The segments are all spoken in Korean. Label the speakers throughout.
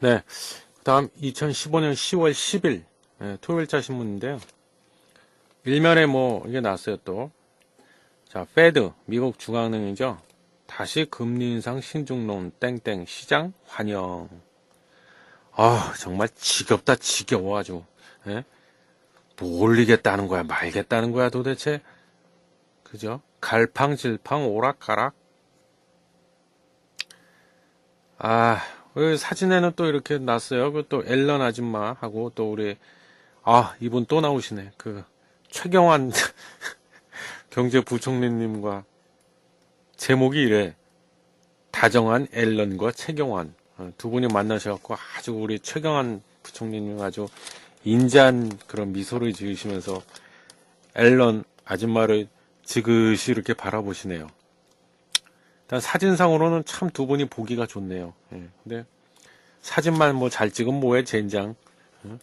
Speaker 1: 네. 그 다음 2015년 10월 10일 예, 토요일자 신문인데요. 일면에 뭐 이게 나왔어요 또. 자, 페드 미국 중앙은행이죠. 다시 금리 인상 신중론 땡땡 시장 환영. 아 정말 지겹다 지겨워 아주. 예? 뭐 올리겠다는 거야 말겠다는 거야 도대체. 그죠? 갈팡질팡 오락가락. 아, 그 사진에는 또 이렇게 났어요. 그 또 앨런 아줌마하고 또 우리 아 이분 또 나오시네. 그 최경환 경제부총리님과 제목이 이래. 다정한 앨런과 최경환 어, 두 분이 만나셔갖고 아주 우리 최경환 부총리님 아주 인자한 그런 미소를 지으시면서 앨런 아줌마를 지그시 이렇게 바라보시네요. 일단 사진상으로는 참 두 분이 보기가 좋네요. 예, 근데 사진만 뭐 잘 찍으면 뭐해 젠장. 어?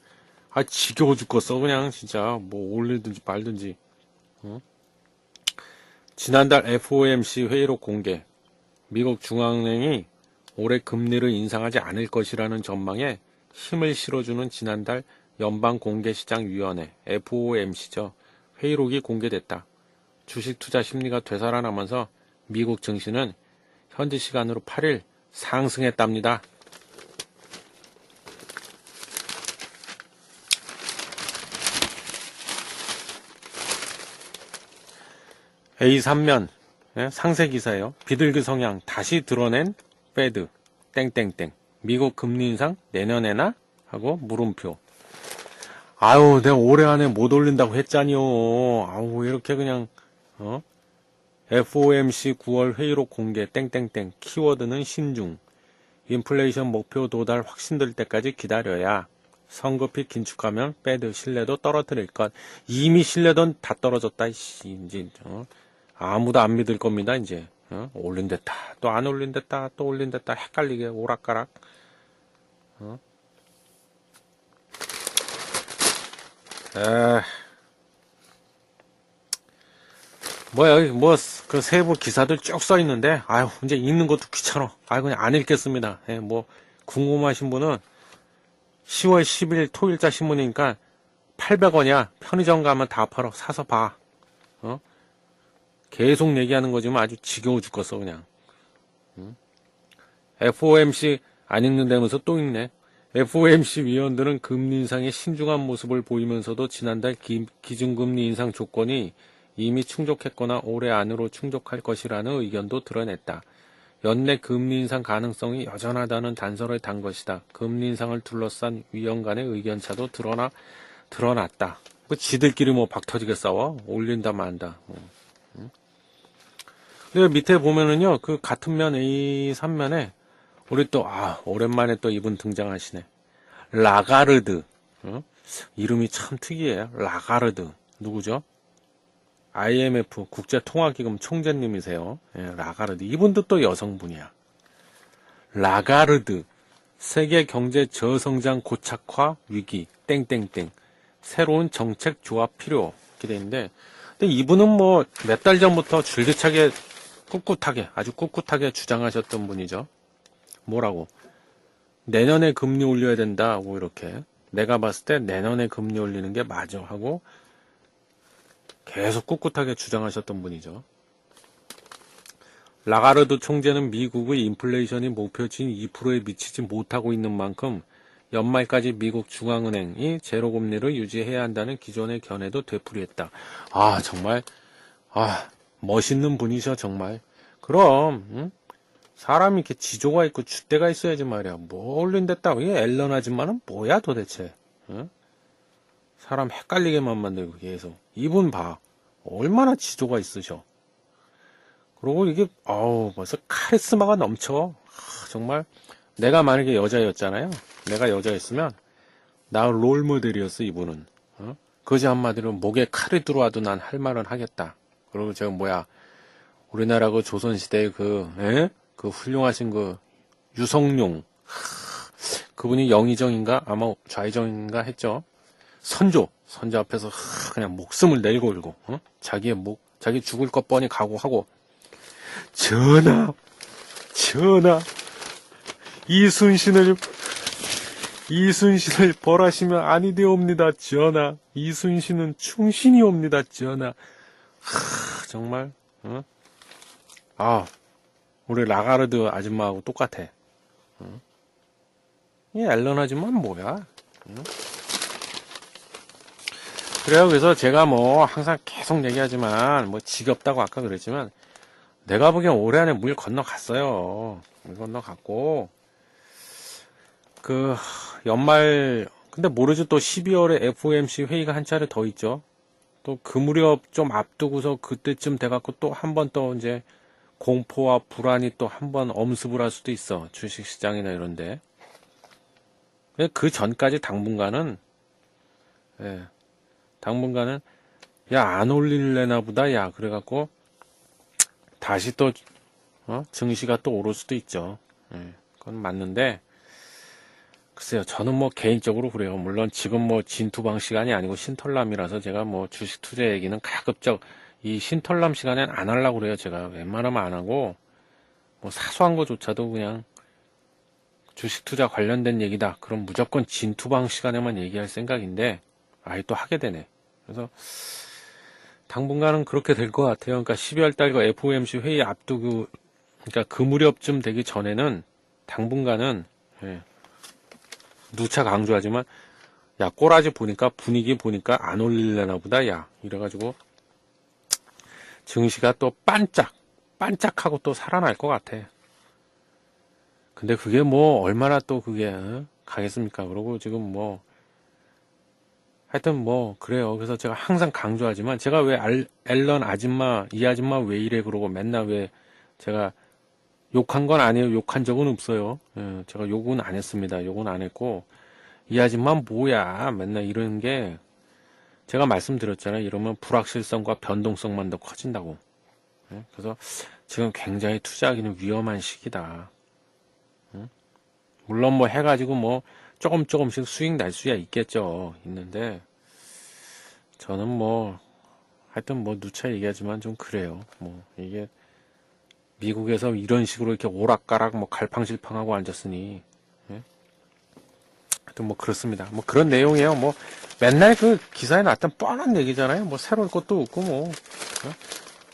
Speaker 1: 아 지겨워 죽겠어 그냥 진짜 뭐 올리든지 말든지. 어? 지난달 FOMC 회의록 공개. 미국 중앙은행이 올해 금리를 인상하지 않을 것이라는 전망에 힘을 실어주는 지난달 연방공개시장위원회 FOMC죠. 회의록이 공개됐다. 주식 투자 심리가 되살아나면서 미국 증시는 현지 시간으로 8일 상승했답니다. A3면 예, 상세 기사예요. 비둘기 성향 다시 드러낸 페드 땡땡땡 미국 금리 인상 내년에나 하고 물음표. 아유, 내가 올해 안에 못 올린다고 했잖요. 아우 이렇게 그냥 어? FOMC 9월 회의록 공개 땡땡땡 키워드는 신중. 인플레이션 목표 도달 확신될 때까지 기다려야 성급히 긴축하면 빼드 신뢰도 떨어뜨릴 것. 이미 신뢰도는 다 떨어졌다. 이씨, 이제 어? 아무도 안 믿을 겁니다. 이제 어? 올린댔다 또 안 올린댔다 또 올린댔다 헷갈리게 오락가락. 어? 에 뭐야, 뭐, 그 세부 기사들 쭉 써 있는데, 아유, 이제 읽는 것도 귀찮아. 아유, 그냥 안 읽겠습니다. 예, 뭐, 궁금하신 분은 10월 10일 토일자 신문이니까 800원이야. 편의점 가면 다 팔아. 사서 봐. 어? 계속 얘기하는 거지만 아주 지겨워 죽겠어, 그냥. 응? FOMC 안 읽는다면서 또 읽네. FOMC 위원들은 금리 인상의 신중한 모습을 보이면서도 지난달 기, 기준금리 인상 조건이 이미 충족했거나 올해 안으로 충족할 것이라는 의견도 드러냈다. 연내 금리 인상 가능성이 여전하다는 단서를 단 것이다. 금리 인상을 둘러싼 위원 간의 의견차도 드러나, 드러났다. 그 지들끼리 뭐 박터지게 싸워? 올린다 만다. 뭐. 응? 근데 밑에 보면은요, 그 같은 면 A3면에 우리 또, 아, 오랜만에 또 이분 등장하시네. 라가르드. 어? 이름이 참 특이해요. 라가르드. 누구죠? IMF 국제통화기금 총재님이세요. 예, 라가르드. 이분도 또 여성분이야. 라가르드. 세계 경제 저성장 고착화 위기. 땡땡땡. 새로운 정책 조합 필요. 이렇게 돼 있는데, 근데 이분은 뭐 몇 달 전부터 줄기차게 꿋꿋하게 아주 꿋꿋하게 주장하셨던 분이죠. 뭐라고? 내년에 금리 올려야 된다고 이렇게. 내가 봤을 때 내년에 금리 올리는 게 맞아 하고 계속 꿋꿋하게 주장하셨던 분이죠. 라가르드 총재는 미국의 인플레이션이 목표치인 2%에 미치지 못하고 있는 만큼 연말까지 미국 중앙은행이 제로 금리를 유지해야 한다는 기존의 견해도 되풀이했다. 아 정말 아 멋있는 분이셔 정말. 그럼 응? 사람이 이렇게 지조가 있고 줏대가 있어야지 말이야. 뭐 올린댔다고 이 앨런 아줌마는 뭐야 도대체? 응? 사람 헷갈리게만 만들고 계속. 이분 봐. 얼마나 지조가 있으셔. 그리고 이게, 어우, 벌써 카리스마가 넘쳐. 아, 정말, 내가 만약에 여자였잖아요. 내가 여자였으면, 나 롤모델이었어, 이분은. 어? 그지 한마디로 목에 칼이 들어와도 난 할 말은 하겠다. 그리고 제가 뭐야, 우리나라 그 조선시대의 그, 에? 그 훌륭하신 그, 유성룡. 하, 그분이 영의정인가? 아마 좌의정인가 했죠. 선조, 선조 앞에서 하, 그냥 목숨을 내걸고 어? 자기의 목, 자기 죽을 것 뻔히 각오하고 전하, 전하, 이순신을 이순신을 벌하시면 아니 되옵니다, 전하. 이순신은 충신이옵니다, 전하. 하, 정말, 어? 아, 우리 라가르드 아줌마하고 똑같아. 어? 이 앨런 아줌마는 뭐야? 응? 그래요. 그래서 제가 뭐 항상 계속 얘기하지만 뭐 지겹다고 아까 그랬지만 내가 보기엔 올해 안에 물 건너갔어요. 물 건너갔고 그 연말 근데 모르죠 또 12월에 FOMC 회의가 한 차례 더 있죠. 또 그 무렵 좀 앞두고서 그때쯤 돼갖고 또 한 번 또 이제 공포와 불안이 또 한 번 엄습을 할 수도 있어 주식시장이나 이런데 그 전까지 당분간은 예, 당분간은 야 안 올릴래나 보다 야 그래갖고 다시 또 어? 증시가 또 오를 수도 있죠. 예, 그건 맞는데 글쎄요 저는 뭐 개인적으로 그래요. 물론 지금 뭐 진투방 시간이 아니고 신털남이라서 제가 뭐 주식 투자 얘기는 가급적 이 신털남 시간엔 안 하려고 그래요. 제가 웬만하면 안 하고 뭐 사소한 거조차도 그냥 주식 투자 관련된 얘기다. 그럼 무조건 진투방 시간에만 얘기할 생각인데 아예 또 하게 되네. 그래서 당분간은 그렇게 될 것 같아요. 그러니까 12월 달과 FOMC 회의 앞두고 그러니까 그 무렵쯤 되기 전에는 당분간은 예, 누차 강조하지만 야 꼬라지 보니까 분위기 보니까 안 올릴래나 보다 야 이래가지고 증시가 또 반짝 반짝하고 또 살아날 것 같아. 근데 그게 뭐 얼마나 또 그게 어? 가겠습니까? 그러고 지금 뭐 하여튼 뭐 그래요. 그래서 제가 항상 강조하지만 제가 왜 알, 앨런 아줌마 이 아줌마 왜 이래 그러고 맨날 왜 제가 욕한 건 아니에요. 욕한 적은 없어요. 예, 제가 욕은 안 했습니다. 욕은 안 했고 이 아줌마 뭐야 맨날 이런 게 제가 말씀드렸잖아요. 이러면 불확실성과 변동성만 더 커진다고. 예, 그래서 지금 굉장히 투자하기는 위험한 시기다. 물론 뭐 해가지고 뭐 조금 조금씩 수익 날 수야 있겠죠. 있는데 저는 뭐 하여튼 뭐 누차 얘기하지만 좀 그래요. 뭐 이게 미국에서 이런 식으로 이렇게 오락가락 뭐 갈팡질팡하고 앉았으니 예? 하여튼 뭐 그렇습니다. 뭐 그런 내용이에요. 뭐 맨날 그 기사에 나왔던 뻔한 얘기잖아요. 뭐 새로운 것도 없고 뭐 어?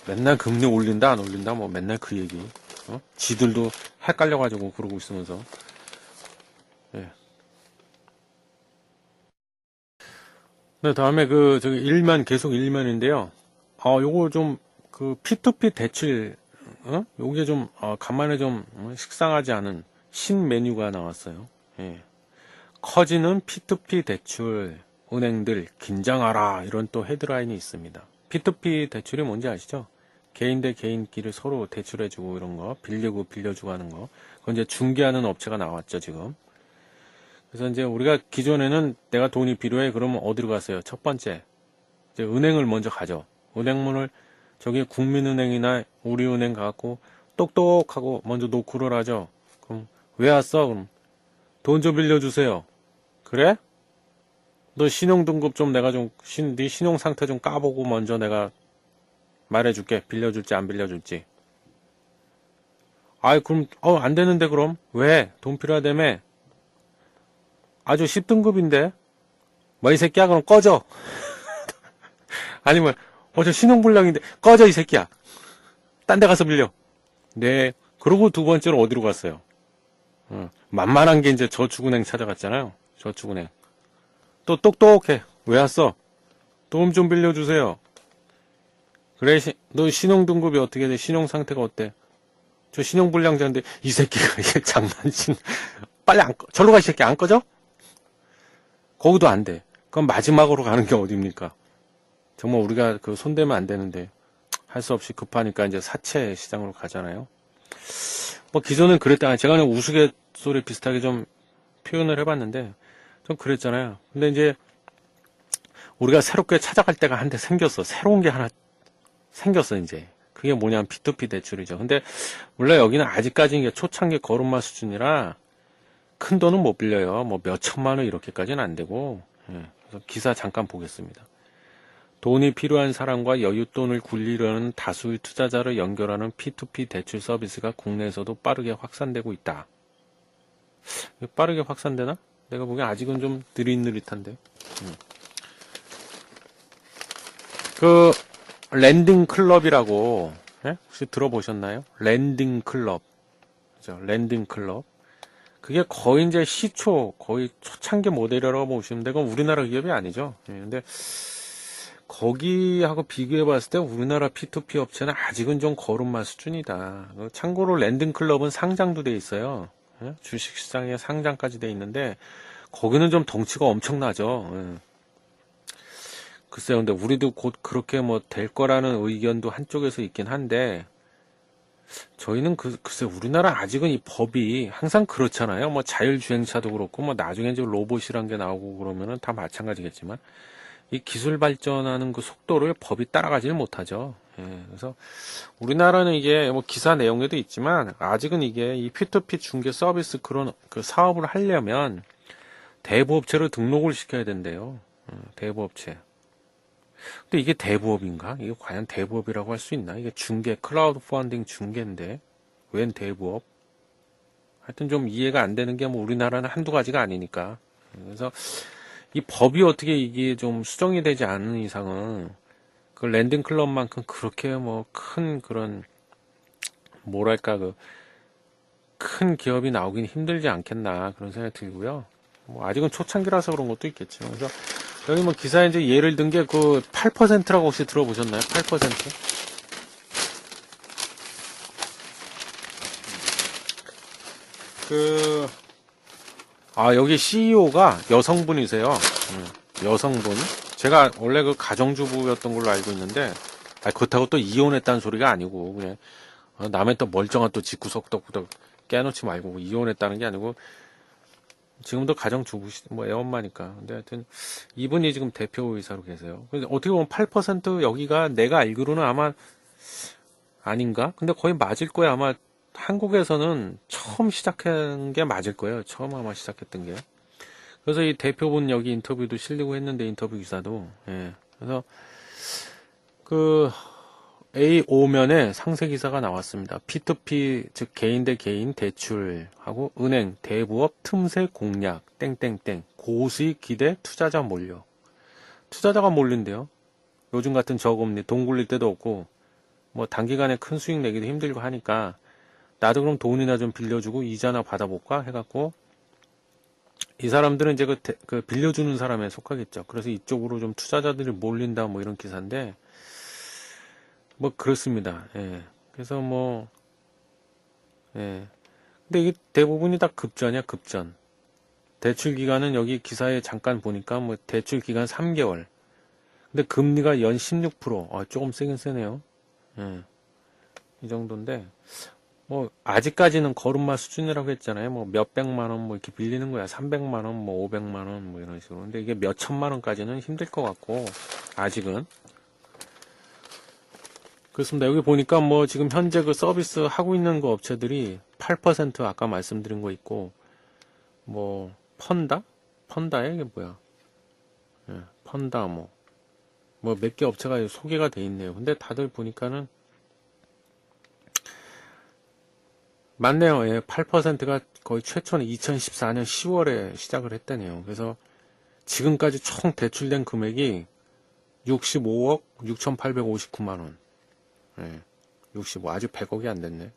Speaker 1: 맨날 금리 올린다 안 올린다 뭐 맨날 그 얘기. 어? 지들도 헷갈려가지고 그러고 있으면서 예. 네, 다음에 그, 저기, 일면, 계속 일면인데요. 어, 요거 좀, 그, P2P 대출, 어? 요게 좀, 어, 간만에 좀, 어, 식상하지 않은 신 메뉴가 나왔어요. 예. 커지는 P2P 대출, 은행들, 긴장하라. 이런 또 헤드라인이 있습니다. P2P 대출이 뭔지 아시죠? 개인 대 개인끼리 서로 대출해주고 이런 거, 빌리고 빌려주고 하는 거. 그건 이제 중개하는 업체가 나왔죠, 지금. 그래서 이제 우리가 기존에는 내가 돈이 필요해 그러면 어디로 갔어요? 첫 번째 이제 은행을 먼저 가죠. 은행문을 저기 국민은행이나 우리은행 가갖고 똑똑하고 먼저 노크를 하죠. 그럼 왜 왔어? 그럼 돈 좀 빌려주세요. 그래? 너 신용 등급 좀 내가 좀, 신, 네 신용 상태 좀 까보고 먼저 내가 말해줄게. 빌려줄지 안 빌려줄지. 아이, 그럼, 어, 안 되는데, 그럼? 왜? 돈 필요하다며? 아주 10등급인데? 뭐 이 새끼야? 그럼 꺼져. 아니면, 어, 저 신용불량인데, 꺼져, 이 새끼야. 딴 데 가서 빌려. 네. 그러고 두 번째로 어디로 갔어요? 어, 만만한 게 이제 저축은행 찾아갔잖아요. 저축은행. 또 똑똑해. 왜 왔어? 돈좀 빌려주세요. 그래, 시, 너 신용등급이 어떻게 돼? 신용 상태가 어때? 저 신용불량자인데, 이 새끼가 이게 장난친. 빨리 안 꺼, 절로 가, 이 새끼. 안 꺼져? 거기도 안 돼. 그럼 마지막으로 가는 게 어딥니까? 정말 우리가 그 손대면 안 되는데 할 수 없이 급하니까 이제 사채 시장으로 가잖아요. 뭐 기존은 그랬다. 제가 그냥 우스갯소리 비슷하게 좀 표현을 해봤는데 좀 그랬잖아요. 근데 이제 우리가 새롭게 찾아갈 때가 한 대 생겼어. 새로운 게 하나 생겼어 이제. 그게 뭐냐면 P2P 대출이죠. 근데 물론 여기는 아직까지 이게 초창기 걸음마 수준이라 큰 돈은 못 빌려요. 뭐 몇 천만 원 이렇게까지는 안 되고. 예, 그래서 기사 잠깐 보겠습니다. 돈이 필요한 사람과 여윳돈을 굴리려는 다수의 투자자를 연결하는 P2P 대출 서비스가 국내에서도 빠르게 확산되고 있다. 빠르게 확산되나? 내가 보기엔 아직은 좀 느릿느릿한데. 음. 그 랜딩 클럽이라고 예? 혹시 들어보셨나요? 랜딩 클럽. 그죠? 랜딩 클럽. 그게 거의 이제 시초, 거의 초창기 모델이라고 보시면 되고, 우리나라 기업이 아니죠. 예, 근데, 거기하고 비교해 봤을 때 우리나라 P2P 업체는 아직은 좀 걸음마 수준이다. 그 참고로 랜딩클럽은 상장도 돼 있어요. 예? 주식시장에 상장까지 돼 있는데, 거기는 좀 덩치가 엄청나죠. 예. 글쎄요, 근데 우리도 곧 그렇게 뭐 될 거라는 의견도 한쪽에서 있긴 한데, 저희는 그, 글쎄, 우리나라 아직은 이 법이 항상 그렇잖아요. 뭐 자율주행차도 그렇고, 뭐 나중에 이제 로봇이란 게 나오고 그러면은 다 마찬가지겠지만, 이 기술 발전하는 그 속도를 법이 따라가지를 못하죠. 예, 그래서 우리나라는 이게 뭐 기사 내용에도 있지만, 아직은 이게 이 P2P 중개 서비스 그런 그 사업을 하려면 대부업체로 등록을 시켜야 된대요. 어, 대부업체. 근데 이게 대부업인가? 이게 과연 대부업이라고 할 수 있나? 이게 중개, 클라우드 펀딩 중개인데, 웬 대부업? 하여튼 좀 이해가 안 되는 게 뭐 우리나라는 한두 가지가 아니니까. 그래서 이 법이 어떻게 이게 좀 수정이 되지 않는 이상은 그 랜딩 클럽만큼 그렇게 뭐 큰 그런 뭐랄까 그 큰 기업이 나오긴 힘들지 않겠나 그런 생각이 들고요. 뭐 아직은 초창기라서 그런 것도 있겠죠. 그래서 여기 뭐 기사에 이제 예를 든 게 그 8%라고 혹시 들어보셨나요? 8%? 그, 아, 여기 CEO가 여성분이세요. 음, 여성분. 제가 원래 그 가정주부였던 걸로 알고 있는데, 아, 그렇다고 또 이혼했다는 소리가 아니고, 그냥, 어, 남의 또 멀쩡한 또 집구석 덕후덕 깨놓지 말고, 이혼했다는 게 아니고, 지금도 가정 주부, 뭐 애엄마니까. 근데 하여튼, 이분이 지금 대표이사로 계세요. 근데 어떻게 보면 8% 여기가 내가 알기로는 아마, 아닌가? 근데 거의 맞을 거야. 아마 한국에서는 처음 시작한 게 맞을 거예요. 처음 아마 시작했던 게. 그래서 이 대표분 여기 인터뷰도 실리고 했는데 인터뷰 기사도. 예. 그래서 그 A5면에 상세 기사가 나왔습니다. P2P 즉 개인 대 개인 대출하고 은행 대부업 틈새 공략 땡땡땡 고수익 기대 투자자 몰려. 투자자가 몰린대요. 요즘 같은 저금리 돈 굴릴 데도 없고 뭐 단기간에 큰 수익 내기도 힘들고 하니까 나도 그럼 돈이나 좀 빌려주고 이자나 받아볼까 해갖고 이 사람들은 이제 그, 대- 그 빌려주는 사람에 속하겠죠. 그래서 이쪽으로 좀 투자자들이 몰린다 뭐 이런 기사인데 뭐 그렇습니다. 예. 그래서 뭐 예. 근데 이게 대부분이 다 급전이야 급전. 대출 기간은 여기 기사에 잠깐 보니까 뭐 대출 기간 3개월. 근데 금리가 연 16%. 아, 조금 세긴 세네요. 예. 이 정도인데 뭐 아직까지는 걸음마 수준이라고 했잖아요. 뭐 몇백만 원 뭐 이렇게 빌리는 거야. 300만 원, 뭐 500만 원 뭐 이런 식으로. 근데 이게 몇 천만 원까지는 힘들 것 같고 아직은 그렇습니다. 여기 보니까 뭐 지금 현재 그 서비스 하고 있는 그 업체들이 8% 아까 말씀드린 거 있고 뭐 펀다? 펀다에 이게 뭐야? 예, 펀다 뭐 뭐 몇 개 업체가 소개가 돼 있네요. 근데 다들 보니까는 맞네요. 예, 8%가 거의 최초는 2014년 10월에 시작을 했다네요. 그래서 지금까지 총 대출된 금액이 65억 6,859만 원. 예, 65 아주 100억이 안 됐네.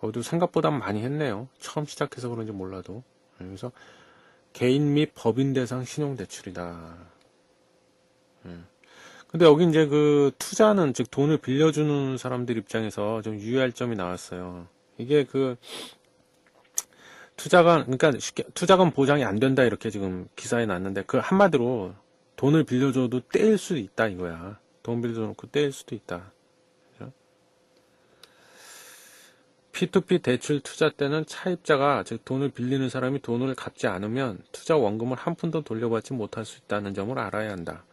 Speaker 1: 어도 생각보다 많이 했네요. 처음 시작해서 그런지 몰라도. 예, 그래서 개인 및 법인 대상 신용 대출이다. 예. 근데 여기 이제 그 투자는 즉 돈을 빌려주는 사람들 입장에서 좀 유의할 점이 나왔어요. 이게 그 투자가 그러니까 쉽게 투자금 보장이 안 된다 이렇게 지금 기사에 났는데 그 한마디로 돈을 빌려줘도 떼일 수도 있다 이거야. 돈 빌려놓고 떼일 수도 있다. 그죠? P2P 대출 투자 때는 차입자가 즉 돈을 빌리는 사람이 돈을 갚지 않으면 투자 원금을 한 푼도 돌려받지 못할 수 있다는 점을 알아야 한다.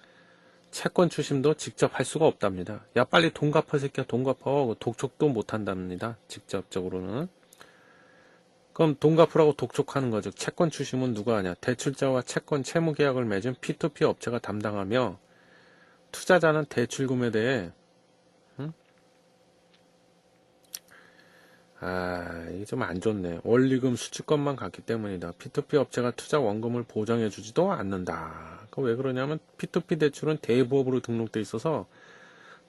Speaker 1: 채권 추심도 직접 할 수가 없답니다. 야 빨리 돈 갚아 새끼야 돈 갚아 독촉도 못 한답니다. 직접적으로는. 그럼 돈 갚으라고 독촉하는 거죠. 채권 추심은 누가 하냐? 대출자와 채권 채무 계약을 맺은 P2P 업체가 담당하며 투자자는 대출금에 대해 아, 이게 좀 안 좋네. 원리금 수취권만 갔기 때문이다. P2P 업체가 투자 원금을 보장해주지도 않는다. 그 왜 그러냐면 P2P 대출은 대부업으로 등록돼 있어서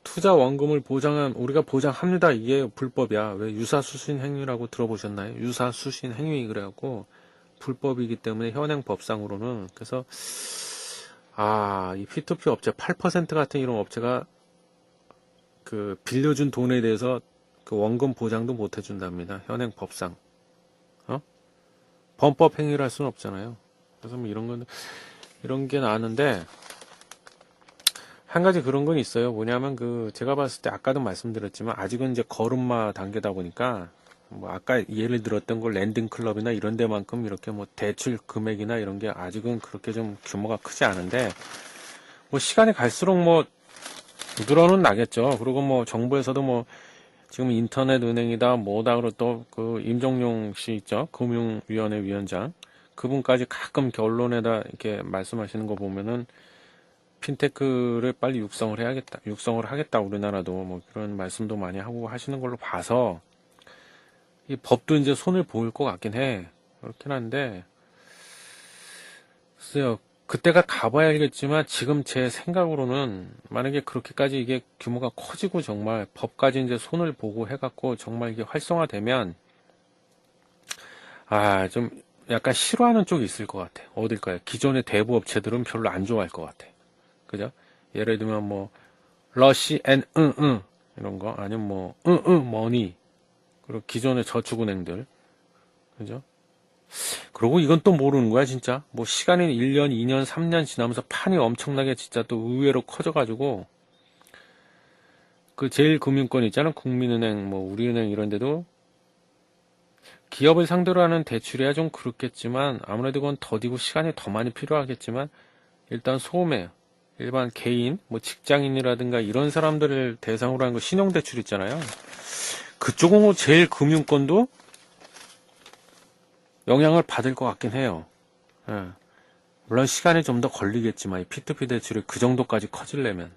Speaker 1: 투자 원금을 보장한 우리가 보장합니다. 이게 불법이야. 왜 유사 수신 행위라고 들어보셨나요? 유사 수신 행위 그래갖고 불법이기 때문에 현행 법상으로는 그래서 아, 이 P2P 업체 8% 같은 이런 업체가 그 빌려준 돈에 대해서 그 원금 보장도 못 해준답니다. 현행 법상. 어? 범법 행위를 할 수는 없잖아요. 그래서 뭐 이런 건, 이런 게 나왔는데, 한 가지 그런 건 있어요. 뭐냐면 그, 제가 봤을 때 아까도 말씀드렸지만, 아직은 이제 걸음마 단계다 보니까, 뭐 아까 예를 들었던 걸 랜딩 클럽이나 이런 데만큼 이렇게 뭐 대출 금액이나 이런 게 아직은 그렇게 좀 규모가 크지 않은데, 뭐 시간이 갈수록 뭐, 늘어는 나겠죠. 그리고 뭐 정부에서도 뭐, 지금 인터넷 은행이다 뭐다 그러 또그 임종용 씨 있죠? 금융위원회 위원장. 그분까지 가끔 결론에다 이렇게 말씀하시는 거 보면은 핀테크를 빨리 육성을 해야겠다 육성을 하겠다 우리나라도 뭐 그런 말씀도 많이 하고 하시는 걸로 봐서 이 법도 이제 손을 보일 것 같긴 해. 그렇긴 한데 글쎄요 그때가 가봐야 알겠지만 지금 제 생각으로는 만약에 그렇게까지 이게 규모가 커지고 정말 법까지 이제 손을 보고 해갖고 정말 이게 활성화되면 아 좀 약간 싫어하는 쪽이 있을 것 같아. 어딜까요? 기존의 대부 업체들은 별로 안 좋아할 것 같아. 그죠? 예를 들면 뭐 러시 앤 응응 이런 거 아니면 뭐 응응 머니 그리고 기존의 저축은행들 그죠? 그리고 이건 또 모르는 거야, 진짜. 뭐, 시간이 1년, 2년, 3년 지나면서 판이 엄청나게 진짜 또 의외로 커져가지고, 그 제일 금융권 있잖아. 국민은행, 뭐, 우리은행 이런 데도, 기업을 상대로 하는 대출이야 좀 그렇겠지만, 아무래도 그건 더디고 시간이 더 많이 필요하겠지만, 일단 소매, 일반 개인, 뭐, 직장인이라든가 이런 사람들을 대상으로 하는 거 신용대출 있잖아요. 그쪽은 뭐 제일 금융권도 영향을 받을 것 같긴 해요. 예. 물론 시간이 좀 더 걸리겠지만 이 P2P 대출이 그 정도까지 커지려면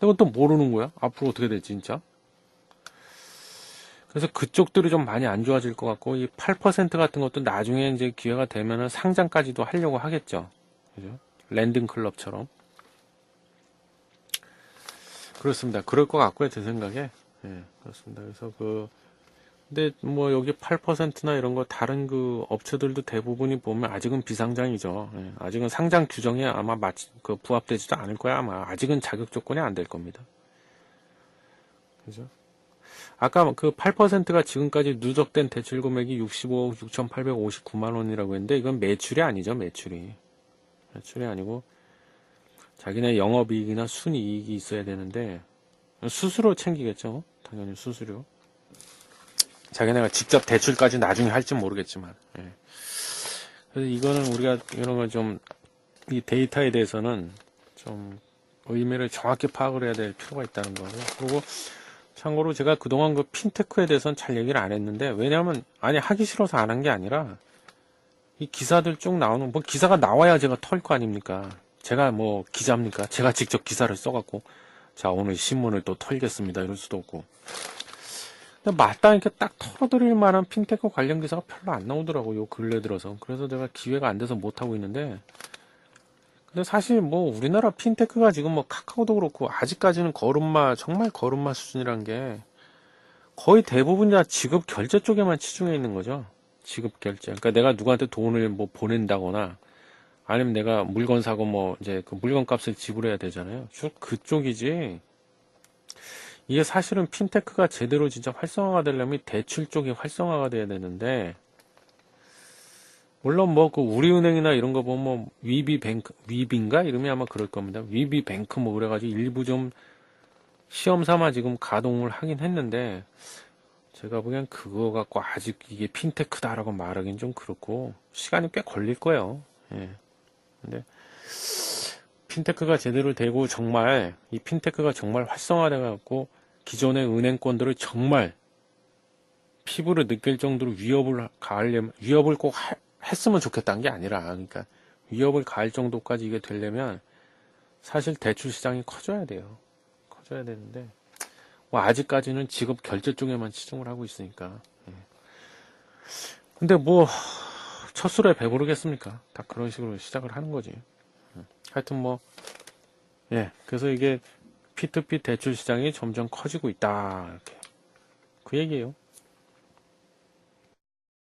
Speaker 1: 근데 그건 또 모르는 거야. 앞으로 어떻게 될지 진짜. 그래서 그쪽들이 좀 많이 안 좋아질 것 같고 이 8% 같은 것도 나중에 이제 기회가 되면은 상장까지도 하려고 하겠죠. 그죠? 랜딩 클럽처럼. 그렇습니다. 그럴 것 같고요, 제 생각에. 예, 그렇습니다. 그래서 그 근데 뭐 여기 8%나 이런 거 다른 그 업체들도 대부분이 보면 아직은 비상장이죠. 예, 아직은 상장 규정에 아마 마치 그 부합되지도 않을 거야 아마 아직은 자격 조건이 안 될 겁니다. 그죠? 아까 그 8%가 지금까지 누적된 대출 금액이 65억 6,859만 원이라고 했는데 이건 매출이 아니죠 매출이 매출이 아니고 자기네 영업이익이나 순이익이 있어야 되는데 수수료 챙기겠죠 당연히 수수료 자기네가 직접 대출까지 나중에 할지 모르겠지만. 예. 그래서 이거는 우리가 이런 걸 좀 이 데이터에 대해서는 좀 의미를 정확히 파악을 해야 될 필요가 있다는 거고. 그리고 참고로 제가 그동안 그 핀테크에 대해서는 잘 얘기를 안 했는데 왜냐하면 아니 하기 싫어서 안 한 게 아니라 이 기사들 쭉 나오는 뭐 기사가 나와야 제가 털 거 아닙니까? 제가 뭐 기자입니까? 제가 직접 기사를 써갖고 자 오늘 신문을 또 털겠습니다 이럴 수도 없고 근데 마땅 이렇게 딱 털어드릴 만한 핀테크 관련 기사가 별로 안 나오더라고요. 근래 들어서. 그래서 제가 기회가 안 돼서 못하고 있는데. 근데 사실 뭐 우리나라 핀테크가 지금 뭐 카카오도 그렇고 아직까지는 걸음마, 정말 걸음마 수준이란 게 거의 대부분 다 지급 결제 쪽에만 치중해 있는 거죠. 지급 결제. 그러니까 내가 누구한테 돈을 뭐 보낸다거나 아니면 내가 물건 사고 뭐 이제 그 물건 값을 지불해야 되잖아요. 쭉 그쪽이지. 이게 사실은 핀테크가 제대로 진짜 활성화가 되려면 대출 쪽이 활성화가 돼야 되는데 물론 뭐 그 우리은행이나 이런 거 보면 뭐 위비뱅크 위비인가 이름이 아마 그럴 겁니다. 위비뱅크 뭐 그래가지고 일부 좀 시험 삼아 지금 가동을 하긴 했는데 제가 보기엔 그거 갖고 아직 이게 핀테크다라고 말하긴 좀 그렇고 시간이 꽤 걸릴 거예요. 예. 근데 핀테크가 제대로 되고 정말 이 핀테크가 정말 활성화돼 갖고 기존의 은행권들을 정말 피부를 느낄 정도로 위협을 가하려면 위협을 꼭 하, 했으면 좋겠다는 게 아니라 그러니까 위협을 가할 정도까지 이게 되려면 사실 대출 시장이 커져야 돼요. 커져야 되는데 뭐 아직까지는 지급 결제 쪽에만 치중을 하고 있으니까 예. 근데 뭐, 첫 술에 배부르겠습니까? 다 그런 식으로 시작을 하는 거지. 음. 하여튼 뭐, 예, 그래서 이게 P2P 대출 시장이 점점 커지고 있다. 이렇게. 그 얘기예요.